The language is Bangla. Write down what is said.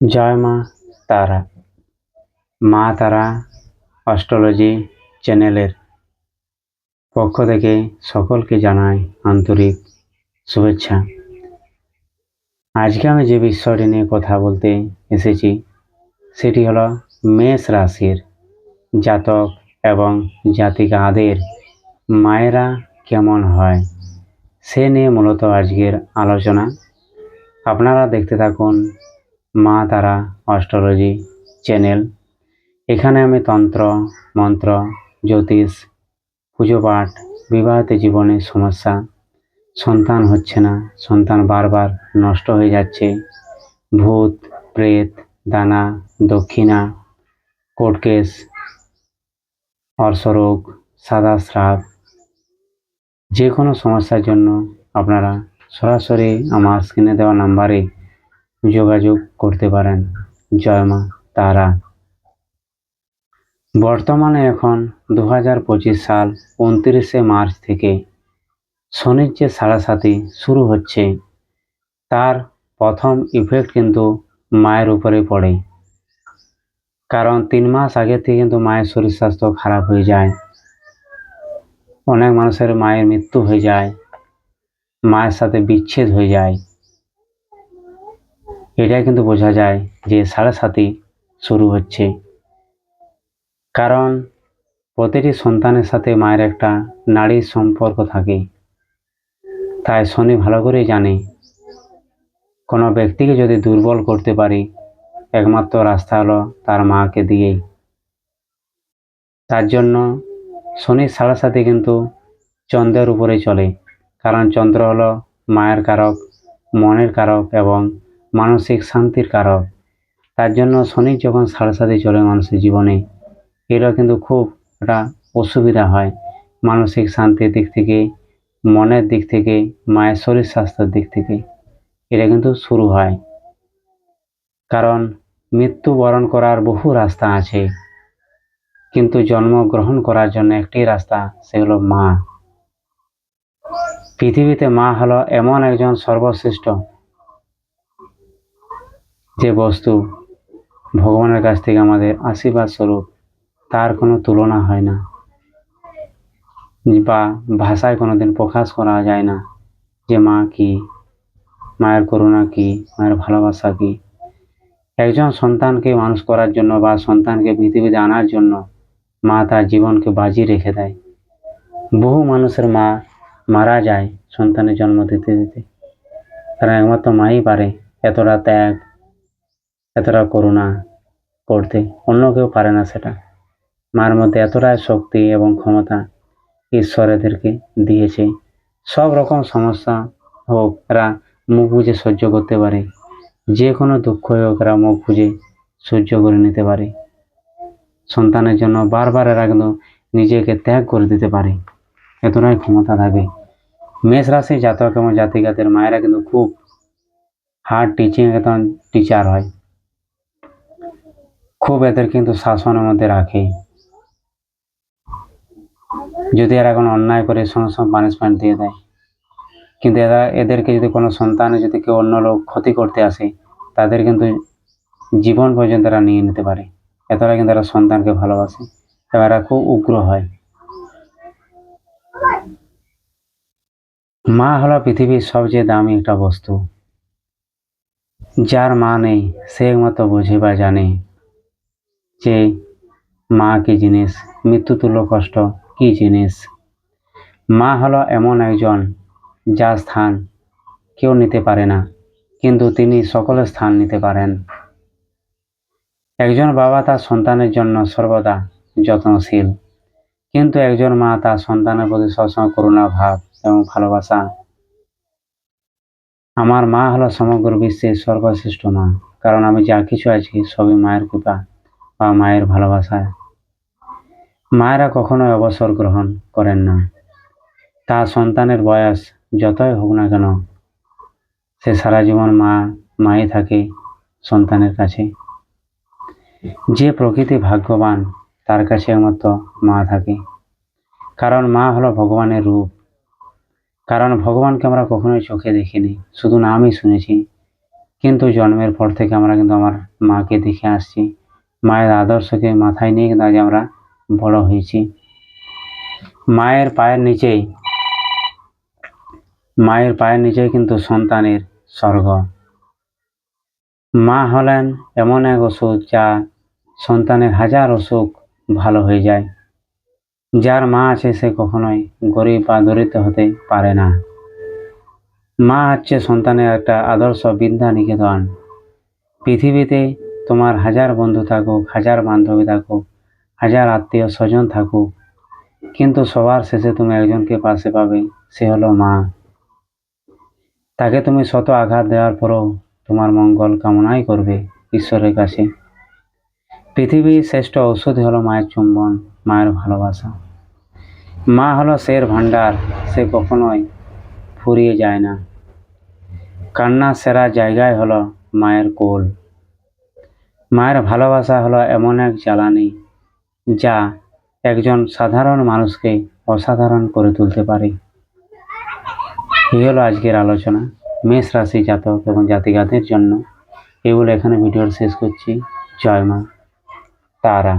জয় মা তারা। মা তারা অস্ট্রোলজি চ্যানেলের পক্ষ থেকে সকলকে জানাই আন্তরিক শুভেচ্ছা। আজকে আমি যে বিষয়টি নিয়ে কথা বলতে এসেছি, সেটি হলো মেষ রাশির জাতক এবং জাতিকাদের মায়েরা কেমন হয়, সে নিয়ে মূলত আজকের আলোচনা। আপনারা দেখতে থাকুন মা তারা অস্ট্রোলজি চ্যানেল। এখানে আমি তন্ত্র, মন্ত্র, জ্যোতিষ, পুজো পাঠ, বিবাহিত জীবনের সমস্যা, সন্তান হচ্ছে না, সন্তান বারবার নষ্ট হয়ে যাচ্ছে, ভূত, প্রেত, দানা, দক্ষিণা, কোর্ট কেস, অর্শরোগ, সাদা স্রাব। যে কোনো সমস্যার জন্য আপনারা সরাসরি আমার স্ক্রিনে দেওয়া নাম্বারে যোগাযোগ করতে পারেন। জয় মা, তারা। বর্তমানে এখন দু হাজার পঁচিশ সাল উনত্রিশে মার্চ থেকে শনির যে সাড়ে শুরু হচ্ছে, তার প্রথম ইফেক্ট কিন্তু মায়ের উপরে পড়ে। কারণ তিন মাস আগে থেকে কিন্তু মায়ের শরীর স্বাস্থ্য খারাপ হয়ে যায়। অনেক মানুষের মায়ের মৃত্যু হয়ে যায়। মায়ের সাথে বিচ্ছেদ হয়ে যায়। এটা কিন্তু বোঝা যায় যে সাড়ে সাতই শুরু হচ্ছে। কারণ প্রতিটি সন্তানের সাথে মায়ের একটা নারীর সম্পর্ক থাকে। তাই শনি ভালো করেই জানে, কোনো ব্যক্তিকে যদি দুর্বল করতে পারি, একমাত্র রাস্তা হলো তার মাকে দিয়েই তার জন্য শনির সাড়ে সাথে কিন্তু চন্দ্রের উপরে চলে, কারণ চন্দ্র হলো মায়ের কারক, মনের কারক এবং মানসিক শান্তির কারক। তার জন্য শনি যখন সাড়ে সাথে চলে মানুষের জীবনে এটা কিন্তু খুব একটা অসুবিধা হয়। মানসিক শান্তির দিক থেকে, মনের দিক থেকে, মায়ের শরীর স্বাস্থ্যের দিক থেকে এটা কিন্তু শুরু হয়। কারণ মৃত্যু বরণ করার বহু রাস্তা আছে। কিন্তু জন্মগ্রহণ করার জন্য একটি রাস্তা সেগুলো মা। পৃথিবীতে মা হলো এমন একজন সর্বশ্রেষ্ঠ। যে বস্তু ভগবানের কাছ থেকে আমাদের আশীর্বাদ স্বরূপ, তার কোনো তুলনা হয় না। বা ভাষায় কোনো দিন প্রকাশ করা যায় না যে মা কি, মায়ের করুণা কি, মায়ের ভালোবাসা কি। একজন সন্তানকে মানুষ করার জন্য বা সন্তানকে পৃথিবীতে আনার জন্য মা তার জীবনকে বাজি রেখে দেয়। বহু মানুষের মা মারা যায় সন্তানের জন্ম দিতে দিতে। কারণ একমাত্র মাই পারে, এতটা ত্যাগ এতটা করুণা করতে। অন্য কেউ পারে না সেটা। মার মধ্যে এতটাই শক্তি এবং ক্ষমতা ঈশ্বর এদেরকে দিয়েছে। সব রকম সমস্যা হোক, এরা মুখ বুঝে সহ্য করতে পারে। যে কোনো দুঃখ হোক, এরা মুখ বুঝে সহ্য করে নিতে পারে। সন্তানের জন্য বারবার এরা কিন্তু নিজেকে ত্যাগ করে দিতে পারে। এতটাই ক্ষমতা থাকে। মেষ রাশি জাতক এবং জাতিকাদের মায়েরা কিন্তু খুব হার্ড টিচিং একদম টিচার হয়। খুব এদের কিন্তু শাসনের মধ্যে রাখে। যদি এরা কোনো অন্যায় করে সঙ্গে সঙ্গে পানিশমেন্ট দিয়ে দেয়। কিন্তু এরা, এদেরকে যদি কোনো সন্তানে যদি কেউ অন্য লোক ক্ষতি করতে আসে, তাদের কিন্তু জীবন পর্যন্ত এরা নিয়ে নিতে পারে। এতটা কিন্তু এরা সন্তানকে ভালোবাসে। এবং এরা খুব উগ্র হয়। মা হলো পৃথিবীর সবচেয়ে দামি একটা বস্তু। যার মা নেই, সে একমাত্র বুঝে বা জানে। যে, মা কি জিনিস? মৃত্যুতুল্য কষ্ট, কি জিনিস? মা হলো এমন একজন যার স্থান কেউ নিতে পারে না, কিন্তু তিনি সকলের স্থান নিতে পারেন। একজন বাবা তার সন্তানের জন্য সর্বদা যত্নশীল, কিন্তু একজন মা তার সন্তানের প্রতি সবসময় করুণা, ভাব এবং ভালোবাসা। আমার মা হলো সমগ্র বিশ্বের সর্বশ্রেষ্ঠ মা, কারণ আমি যা কিছু আছি সবই মায়ের কৃপা। বা মায়ের ভালোবাসায়। মায়েরা কখনোই অবসর গ্রহণ করেন না। তার সন্তানের বয়স যতই হোক না কেন, সে সারা জীবন মা, মাই থাকে সন্তানের কাছে। যে প্রকৃতি ভাগ্যবান, তার কাছে একমাত্র মা থাকে। কারণ মা হলো ভগবানের রূপ। কারণ ভগবানকে আমরা কখনোই চোখে দেখিনি, শুধু নামই শুনেছি। কিন্তু জন্মের পর থেকে আমরা কিন্তু আমার মাকে দেখে আসছি। মায়ের আদর্শকে মাথায় নিয়ে কিন্তু আজ আমরা বড় হয়েছি। মায়ের পায়ের নিচেই, মায়ের পায়ের নিচেই কিন্তু সন্তানের স্বর্গ। মা হলেন এমন এক ওষুধ যা সন্তানের হাজার অসুখ ভালো হয়ে যায়। যার মা আছে সে কখনোই গরিব বা দরিদ্র হতে পারে না। মা হচ্ছে সন্তানের একটা আদর্শ বিদ্যা নিকেতন। পৃথিবীতে তোমার হাজার বন্ধু থাকুক, হাজার বান্ধবী থাকুক, হাজার আত্মীয় স্বজন থাকুক, কিন্তু সবার শেষে তুমি একজনকে পাশে পাবে, সে হলো মা। তাকে তুমি শত আঘাত দেওয়ার পরও তোমার মঙ্গল কামনাই করবে ঈশ্বরের কাছে। পৃথিবীর শ্রেষ্ঠ ঔষধ হলো মায়ের চুম্বন, মায়ের ভালোবাসা। মা হলো শের ভাণ্ডার, সে কখনোই ফুরিয়ে যায় না। কান্না সেরা জায়গায় হলো মায়ের কোল। মায়ের ভালোবাসা হলো এমন এক জ্বালানি যা একজন সাধারণ মানুষকে অসাধারণ করে তুলতে পারে। এই হলো আজকের আলোচনা মেষ রাশি জাতক এবং জাতিগাতের জন্য। এগুলো এখানে ভিডিওর শেষ করছি। জয় মা, তারা।